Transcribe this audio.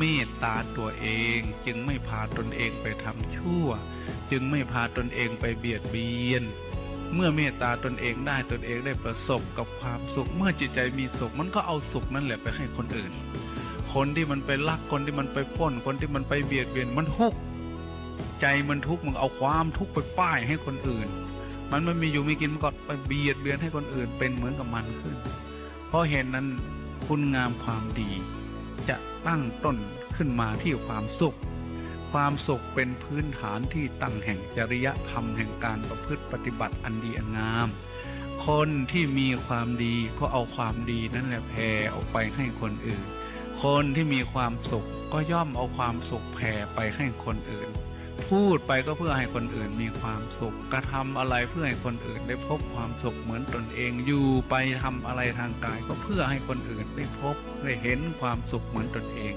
เมตตาตัวเอง จึงไม่พาตนเองไปทำชั่ว จึงไม่พาตนเองไปเบียดเบียน เมื่อเมตตาตนเองได้ตนเองได้ประสบกับความสุข เมื่อจิตใจมีสุขมันก็เอาสุขนั่นแหละไปให้คนอื่น คนที่มันไปลักคนที่มันไปป้นคนที่มันไปเบียดเบียนมันทุกข์ใจมันทุกข์มึงเอาความทุกข์ไปป้ายให้คนอื่น มันไม่มีอยู่ไมีกินมันก็ไปเบียดเบียนให้คนอื่นเป็นเหมือนกับมันขึ้น เพราะเห็นนั้นคุณงามความดี จะตั้งต้นขึ้นมาที่ความสุข ความสุขเป็นพื้นฐานที่ตั้งแห่งจริยธรรมแห่งการประพฤติปฏิบัติอันดีอันงาม คนที่มีความดีก็เอาความดีนั่นแหละแผ่ออกไปให้คนอื่น คนที่มีความสุขก็ย่อมเอาความสุขแผ่ไปให้คนอื่น พูดไปก็เพื่อให้คนอื่นมีความสุข กระทำอะไรเพื่อให้คนอื่นได้พบความสุขเหมือนตนเองอยู่ไปทำอะไรทางกาย ก็เพื่อให้คนอื่นได้พบได้เห็นความสุขเหมือนตนเอง